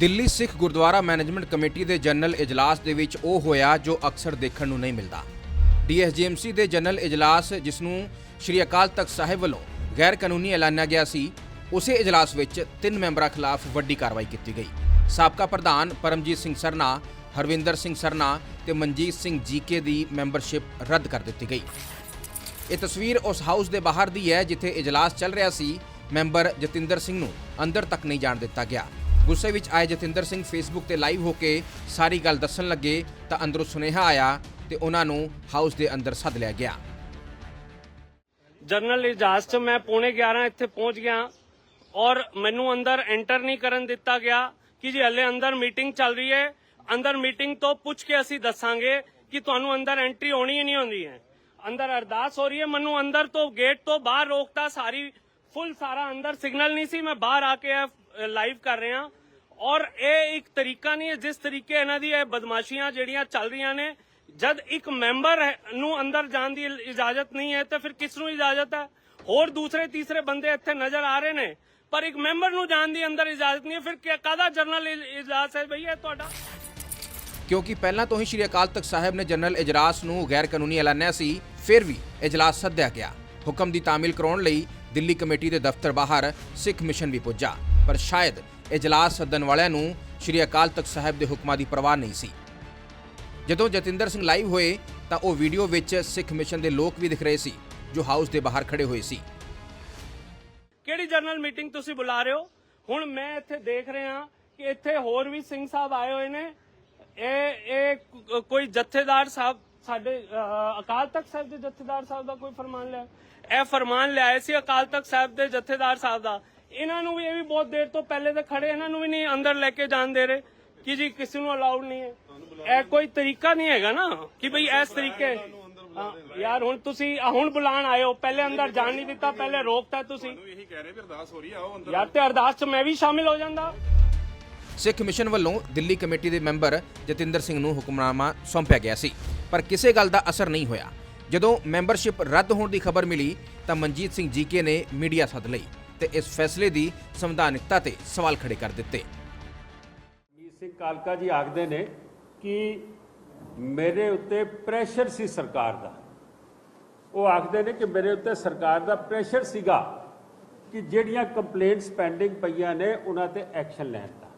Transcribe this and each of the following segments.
Delhi Sikh Gurdwara management committee ਦੇ general ਇਜਲਾਸ ਦੇ ਵਿੱਚ ਉਹ ਹੋਇਆ ਜੋ ਅਕਸਰ ਦੇਖਣ ਨੂੰ ਨਹੀਂ ਮਿਲਦਾ। ਡੀਐਸਜੀਐਮਸੀ ਦੇ ਜਨਰਲ ਇਜਲਾਸ, ਜਿਸ ਨੂੰ ਸ਼੍ਰੀ ਅਕਾਲ ਤਖਤ ਸਾਹਿਬ ਵੱਲੋਂ ਗੈਰ ਕਾਨੂੰਨੀ ਐਲਾਨਿਆ ਗਿਆ ਸੀ, ਉਸੇ ਇਜਲਾਸ ਵਿੱਚ ਤਿੰਨ ਮੈਂਬਰਾਂ ਖਿਲਾਫ ਵੱਡੀ ਕਾਰਵਾਈ ਕੀਤੀ ਗਈ। ਸਾਬਕਾ ਪ੍ਰਧਾਨ ਪਰਮਜੀਤ ਸਿੰਘ ਸਰਨਾ, ਹਰਵਿੰਦਰ ਸਿੰਘ ਸਰਨਾ ਤੇ ਮਨਜੀਤ ਸਿੰਘ ਜੀਕੇ ਦੀ ਮੈਂਬਰਸ਼ਿਪ ਰੱਦ ਕਰ ਦਿੱਤੀ ਗਈ। ਇਹ ਤਸਵੀਰ ਉਸ ਹਾਊਸ ਦੇ ਬਾਹਰ ਦੀ ਹੈ, ਜਿੱਥੇ ਇਜਲਾਸ ਚੱਲ ਰਿਹਾ ਸੀ। ਮੈਂਬਰ ਜਤਿੰਦਰ ਸਿੰਘ ਨੂੰ ਅੰਦਰ ਤੱਕ ਨਹੀਂ ਜਾਣ ਦਿੱਤਾ ਗਿਆ। ਗੁੱਸੇ ਵਿੱਚ ਆਏ ਜਤਿੰਦਰ ਸਿੰਘ ਫੇਸਬੁੱਕ ਤੇ ਲਾਈਵ ਹੋ ਕੇ ਸਾਰੀ ਗੱਲ ਦੱਸਣ ਲੱਗੇ ਤਾਂ ਅੰਦਰੋਂ ਸੁਨੇਹਾ ਆਇਆ ਤੇ ਉਹਨਾਂ ਨੂੰ ਹਾਊਸ ਦੇ ਅੰਦਰ ਸੱਦ ਲਿਆ ਗਿਆ। ਜਨਰਲ ਇਜਾਜ਼ 'ਚ ਮੈਂ ਪੌਣੇ 11 ਇੱਥੇ ਪਹੁੰਚ ਗਿਆ ਔਰ ਮੈਨੂੰ ਅੰਦਰ ਐਂਟਰ ਨਹੀਂ ਕਰਨ ਦਿੱਤਾ ਗਿਆ ਕਿ ਜੀ ਹਲੇ ਅੰਦਰ ਮੀਟਿੰਗ ਚੱਲ ਰਹੀ ਹੈ, ਅੰਦਰ ਮੀਟਿੰਗ ਤੋਂ ਪੁੱਛ ਕੇ ਅਸੀਂ ਦੱਸਾਂਗੇ ਕਿ ਤੁਹਾਨੂੰ ਅੰਦਰ ਐਂਟਰੀ ਹੋਣੀ ਹੀ ਨਹੀਂ ਹੁੰਦੀ ਹੈ। ਅੰਦਰ ਅਰਦਾਸ ਹੋ ਰਹੀ ਹੈ, ਮੈਨੂੰ ਅੰਦਰ ਤੋਂ ਗੇਟ ਤੋਂ ਬਾਹਰ ਰੋਕਤਾ, ਸਾਰੀ ਫੁੱਲ ਸਾਰਾ ਅੰਦਰ ਸਿਗਨਲ ਨਹੀਂ ਸੀ, ਮੈਂ ਬਾਹਰ ਆ ਕੇ ਲਾਈਵ ਕਰ ਰਿਹਾ। ਔਰ ਇਹ ਇੱਕ ਤਰੀਕਾ ਨਹੀਂ ਹੈ, ਜਿਸ ਤਰੀਕੇ ਇਹਨਾਂ ਦੀ ਇਹ ਬਦਮਾਸ਼ੀਆਂ ਜਿਹੜੀਆਂ ਚੱਲ ਰਹੀਆਂ ਨੇ, ਜਦ ਇੱਕ ਮੈਂਬਰ ਨੂੰ ਅੰਦਰ ਜਾਣ ਦੀ ਇਜਾਜ਼ਤ ਨਹੀਂ ਹੈ, ਤਾਂ ਫਿਰ ਕਿਸ ਨੂੰ ਇਜਾਜ਼ਤ ਹੈ? ਹੋਰ ਦੂਸਰੇ, ਤੀਸਰੇ ਬੰਦੇ ਇੱਥੇ ਨਜ਼ਰ ਆ ਰਹੇ ਨੇ, ਪਰ ਇੱਕ ਮੈਂਬਰ ਨੂੰ ਜਾਣ ਦੀ ਅੰਦਰ ਇਜਾਜ਼ਤ ਨਹੀਂ ਹੈ, ਫਿਰ ਕਿ- ਜਰਨਲ ਇਜਲਾਸ ਹੈ ਭਈ ਇਹ ਤੁਹਾਡਾ? ਕਿਉਂਕਿ ਪਹਿਲਾਂ ਤੋਂ ਹੀ ਸ਼੍ਰੀ ਅਕਾਲ ਤਖਤ ਸਾਹਿਬ ਨੇ ਜਨਰਲ ਇਜਲਾਸ ਨੂੰ ਗੈਰ ਕਾਨੂੰਨੀ ਐਲਾਨਿਆ ਸੀ, ਫਿਰ ਵੀ ਇਜਲਾਸ ਸੱਦਿਆ ਗਿਆ। ਹੁਕਮ ਦੀ ਤਾਮਿਲ ਕਰਾਉਣ ਲਈ ਦਿੱਲੀ ਕਮੇਟੀ ਦੇ ਦਫ਼ਤਰ ਬਾਹਰ ਸਿੱਖ ਮਿਸ਼ਨ ਵੀ ਪੁੱਜਾ, ਪਰ ਸ਼ਾਇਦ ਇਜਲਾਸ ਸੱਦਣ ਵਾਲਿਆਂ ਨੂੰ ਸ਼੍ਰੀ ਅਕਾਲ ਤਖਤ ਸਾਹਿਬ ਦੇ ਹੁਕਮਾਂ ਦੀ ਪਰਵਾਹ ਨਹੀਂ ਸੀ। ਜਦੋਂ ਜਤਿੰਦਰ ਸਿੰਘ ਲਾਈਵ ਹੋਏ, ਤਾਂ ਉਹ ਵੀਡੀਓ ਵਿੱਚ ਸਿੱਖ ਮਿਸ਼ਨ ਦੇ ਲੋਕ ਵੀ ਦਿਖ ਰਹੇ ਸੀ, ਜੋ ਹਾਊਸ ਦੇ ਬਾਹਰ ਖੜੇ ਹੋਏ ਸੀ। ਕਿਹੜੀ ਜਰਨਲ ਮੀਟਿੰਗ ਤੁਸੀਂ ਬੁਲਾ ਰਹੇ ਹੋ? ਹੁਣ ਮੈਂ ਇੱਥੇ ਦੇਖ ਰਿਹਾ ਕਿ ਇੱਥੇ ਹੋਰ ਵੀ ਸਿੰਘ ਸਾਹਿਬ ਆਏ ਹੋਏ ਨੇ। ਇਹ ਇਹ ਕੋਈ ਜਥੇਦਾਰ ਸਾਹਿਬ, ਸਾਡੇ ਅਕਾਲ ਤਖਤ ਸਾਹਿਬ ਦੇ ਜਥੇਦਾਰ ਸਾਹਿਬ ਦਾ ਕੋਈ ਫਰਮਾਨ ਲਿਆ? ਇਹ ਫਰਮਾਨ ਲਿਆਏ ਸੀ ਅਕਾਲ ਤਖਤ ਸਾਹਿਬ ਦੇ ਜਥੇਦਾਰ ਸਾਹਿਬ ਦਾ। ਇਹਨਾਂ ਨੂੰ ਵੀ ਇਹ ਵੀ ਬਹੁਤ ਦੇਰ ਤੋਂ ਪਹਿਲੇ ਤੇ ਖੜੇ ਇਹਨਾਂ ਨੂੰ ਵੀ ਨਹੀਂ ਅੰਦਰ ਲੈ ਕੇ ਜਾਣ ਦੇ ਰਹੇ ਕਿ ਜੀ ਕਿਸੇ ਨੂੰ ਅਲਾਉਡ ਨਹੀਂ ਹੈ। ਇਹ ਕੋਈ ਤਰੀਕਾ ਨਹੀਂ ਹੈਗਾ ਨਾ ਕਿ ਭਈ ਇਸ ਤਰੀਕੇ। ਯਾਰ ਹੁਣ ਤੁਸੀਂ ਹੁਣ ਬੁਲਾਣ ਆਏ ਹੋ ਪਹਿਲੇ ਅੰਦਰ ਜਾਣ ਨਹੀਂ ਦਿੱਤਾ ਪਹਿਲੇ ਰੋਕਤਾ ਤੁਸੀਂ। ਇਹੀ ਕਹਿ ਰਹੇ ਵੀ ਅਰਦਾਸ ਹੋ ਰਹੀ ਆ ਆਓ ਅੰਦਰ। ਯਾਰ ਤੇ ਅਰਦਾਸ ਚ ਮੈਂ ਵੀ ਸ਼ਾਮਿਲ ਹੋ ਜਾਂਦਾ। ਸਿੱਖ ਮਿਸ਼ਨ ਵੱਲੋਂ ਦਿੱਲੀ ਕਮੇਟੀ ਦੇ ਮੈਂਬਰ ਜਤਿੰਦਰ ਸਿੰਘ ਨੂੰ ਹੁਕਮਨਾਮਾ ਸੌਂਪਿਆ ਗਿਆ ਸੀ ਪਰ ਕਿਸੇ ਗੱਲ ਦਾ ਅਸਰ ਨਹੀਂ ਹੋਇਆ। ਜਦੋਂ ਮੈਂਬਰਸ਼ਿਪ ਰੱਦ ਹੋਣ ਦੀ ਖਬਰ ਮਿਲੀ ਤਾਂ ਮਨਜੀਤ ਸਿੰਘ ਜੀਕੇ ਨੇ ਮੀਡੀਆ ਸੱਦ ਲਈ। ਤੇ ਇਸ ਫੈਸਲੇ ਦੀ ਸੰਵਿਧਾਨਿਕਤਾ ਤੇ ਸਵਾਲ ਖੜੇ ਕਰ ਦਿੱਤੇ। ਮੀਤ ਸਿੰਘ ਕਾਲਕਾ ਜੀ ਆਖਦੇ ਨੇ ਕਿ ਮੇਰੇ ਉੱਤੇ ਪ੍ਰੈਸ਼ਰ ਸੀ ਸਰਕਾਰ ਦਾ। ਉਹ ਆਖਦੇ ਨੇ ਕਿ ਮੇਰੇ ਉੱਤੇ ਸਰਕਾਰ ਦਾ ਪ੍ਰੈਸ਼ਰ ਸੀਗਾ ਕਿ ਜਿਹੜੀਆਂ ਕੰਪਲੇਂਟਸ ਪੈਂਡਿੰਗ ਪਈਆਂ ਨੇ, ਉਹਨਾਂ ਤੇ ਐਕਸ਼ਨ ਲੈਣ ਦਾ।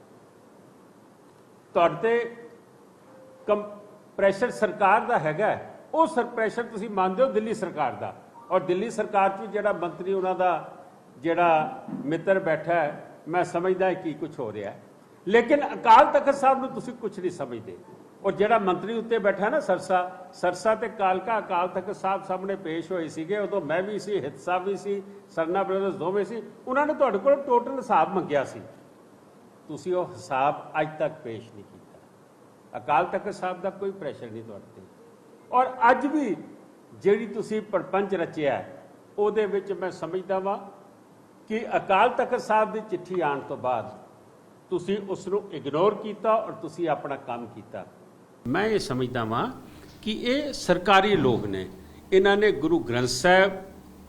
ਤੁਹਾਡੇ ਤੇ ਪ੍ਰੈਸ਼ਰ ਸਰਕਾਰ ਦਾ ਹੈਗਾ ਉਹ ਸਰ ਪ੍ਰੈਸ਼ਰ ਤੁਸੀਂ ਮੰਨਦੇ ਹੋ ਦਿੱਲੀ ਸਰਕਾਰ ਦਾ। ਔਰ ਦਿੱਲੀ ਸਰਕਾਰ 'ਚ ਜਿਹੜਾ ਮੰਤਰੀ ਉਹਨਾਂ ਦਾ ਜਿਹੜਾ ਮਿੱਤਰ ਬੈਠਾ ਹੈ, ਮੈਂ ਸਮਝਦਾ ਹਾਂ ਕੀ ਕੁਝ ਹੋ ਰਿਹਾ ਹੈ। ਲੇਕਿਨ ਅਕਾਲ ਤਖਤ ਸਾਹਿਬ ਨੂੰ ਤੁਸੀਂ ਕੁਝ ਨਹੀਂ ਸਮਝਦੇ। ਔਰ ਜਿਹੜਾ ਮੰਤਰੀ ਉੱਤੇ ਬੈਠਾ ਨਾ ਸਰਸਾ ਸਰਸਾ ਤੇ ਕਾਲਕਾ ਅਕਾਲ ਤਖਤ ਸਾਹਿਬ ਸਾਹਮਣੇ ਪੇਸ਼ ਹੋਏ ਸੀਗੇ, ਉਦੋਂ ਮੈਂ ਵੀ ਸੀ, ਹਿਤ ਸਾਹਿਬ ਵੀ ਸੀ, ਸਰਨਾ ਬ੍ਰਦਰਸ ਦੋਵੇਂ ਸੀ, ਉਹਨਾਂ ਨੇ ਤੁਹਾਡੇ ਕੋਲ ਟੋਟਲ ਹਿਸਾਬ ਮੰਗਿਆ ਸੀ। ਤੁਸੀਂ ਉਹ ਹਿਸਾਬ ਅੱਜ ਤੱਕ ਪੇਸ਼ ਨਹੀਂ ਕੀਤਾ। ਅਕਾਲ ਤਖਤ ਸਾਹਿਬ ਦਾ ਕੋਈ ਪ੍ਰੈਸ਼ਰ ਨਹੀਂ ਤੁਹਾਡੇ ਤੇ। ਔਰ ਅੱਜ ਵੀ ਜਿਹੜੀ ਤੁਸੀਂ ਪਰਪੰਚ ਰਚਿਆ ਉਹਦੇ ਵਿੱਚ ਮੈਂ ਸਮਝਦਾ ਵਾਂ ਕਿ ਅਕਾਲ ਤਖਤ ਸਾਹਿਬ ਦੀ ਚਿੱਠੀ ਆਉਣ ਤੋਂ ਬਾਅਦ ਤੁਸੀਂ ਉਸ ਨੂੰ ਇਗਨੋਰ ਕੀਤਾ ਔਰ ਤੁਸੀਂ ਆਪਣਾ ਕੰਮ ਕੀਤਾ। ਮੈਂ ਇਹ ਸਮਝਦਾ ਵਾਂ ਕਿ ਇਹ ਸਰਕਾਰੀ ਲੋਕ ਨੇ। ਇਹਨਾਂ ਨੇ ਗੁਰੂ ਗ੍ਰੰਥ ਸਾਹਿਬ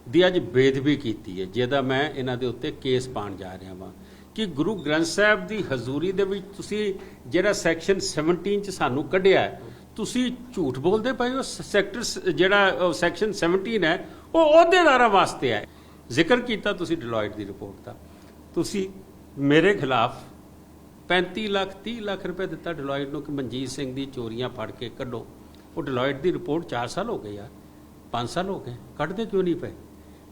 ਦੀ ਅੱਜ ਬੇਦਬੀ ਕੀਤੀ ਹੈ, ਜਿਹਦਾ ਮੈਂ ਇਹਨਾਂ ਦੇ ਉੱਤੇ ਕੇਸ ਪਾਣ ਜਾ ਰਿਹਾ ਵਾਂ। ਕਿ ਗੁਰੂ ਗ੍ਰੰਥ ਸਾਹਿਬ ਦੀ ਹਜ਼ੂਰੀ ਦੇ ਵਿੱਚ ਤੁਸੀਂ ਜਿਹੜਾ ਸੈਕਸ਼ਨ 17 ਚ ਸਾਨੂੰ ਕੱਢਿਆ ਤੁਸੀਂ ਝੂਠ ਬੋਲਦੇ ਪਏ ਹੋ। ਸੈਕਟਰ ਜਿਹੜਾ ਸੈਕਸ਼ਨ 17 ਹੈ, ਉਹ ਅਹੁਦੇਦਾਰਾਂ ਵਾਸਤੇ ਹੈ। ਜ਼ਿਕਰ ਕੀਤਾ ਤੁਸੀਂ ਡਿਲੋਇਟ ਦੀ ਰਿਪੋਰਟ ਦਾ। ਤੁਸੀਂ ਮੇਰੇ ਖਿਲਾਫ 35 ਲੱਖ 30 ਲੱਖ ਰੁਪਏ ਦਿੱਤਾ ਡਿਲੋਇਟ ਨੂੰ ਕਿ ਮਨਜੀਤ ਸਿੰਘ ਦੀ ਚੋਰੀਆਂ ਫੜ ਕੇ ਕੱਢੋ। ਉਹ ਡਿਲੋਇਟ ਦੀ ਰਿਪੋਰਟ 4 ਸਾਲ ਹੋ ਗਏ ਯਾਰ 5 ਸਾਲ ਹੋ ਗਏ। ਕੱਢਦੇ ਕਿਉਂ ਨਹੀਂ ਪਏ?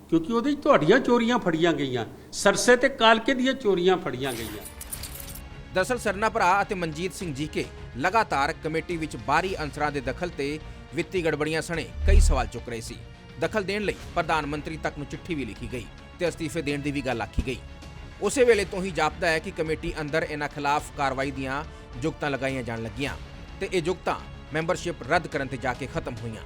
ਕਿਉਂਕਿ ਉਹਦੇ 'ਚ ਤੁਹਾਡੀਆਂ ਚੋਰੀਆਂ ਫੜੀਆਂ ਗਈਆਂ। ਸਰਸੇ ਤੇ ਕਾਲਕੇ ਦੀਆਂ ਚੋਰੀਆਂ ਫੜੀਆਂ ਗਈਆਂ। ਦਰਅਸਲ ਸਰਨਾ ਭਰਾ ਅਤੇ ਮਨਜੀਤ ਸਿੰਘ ਜੀਕੇ ਲਗਾਤਾਰ ਕਮੇਟੀ ਵਿੱਚ ਬਾਹਰੀ ਅੰਸਰਾਂ ਦੇ ਦਖਲ ਤੇ ਵਿੱਤੀ ਗੜਬੜੀਆਂ ਸਣੇ ਕਈ ਸਵਾਲ ਚੁੱਕ ਰਹੇ ਸੀ। ਦਖਲ ਦੇਣ ਲਈ ਪ੍ਰਧਾਨ ਮੰਤਰੀ ਤੱਕ ਨੂੰ ਚਿੱਠੀ ਵੀ ਲਿਖੀ ਗਈ ਤੇ ਅਸਤੀਫੇ ਦੇਣ ਦੀ ਵੀ ਗੱਲ ਆਖੀ ਗਈ। ਉਸੇ ਵੇਲੇ ਤੋਂ ਹੀ ਜਾਪਦਾ ਹੈ ਕਿ ਕਮੇਟੀ ਅੰਦਰ ਇਹਨਾਂ ਖਿਲਾਫ ਕਾਰਵਾਈ ਦੀਆਂ ਜੁਗਤਾਂ ਲਗਾਈਆਂ ਜਾਣ ਲੱਗੀਆਂ ਤੇ ਇਹ ਜੁਗਤਾਂ ਮੈਂਬਰਸ਼ਿਪ ਰੱਦ ਕਰਨ ਤੇ ਜਾ ਕੇ ਖਤਮ ਹੋਈਆਂ।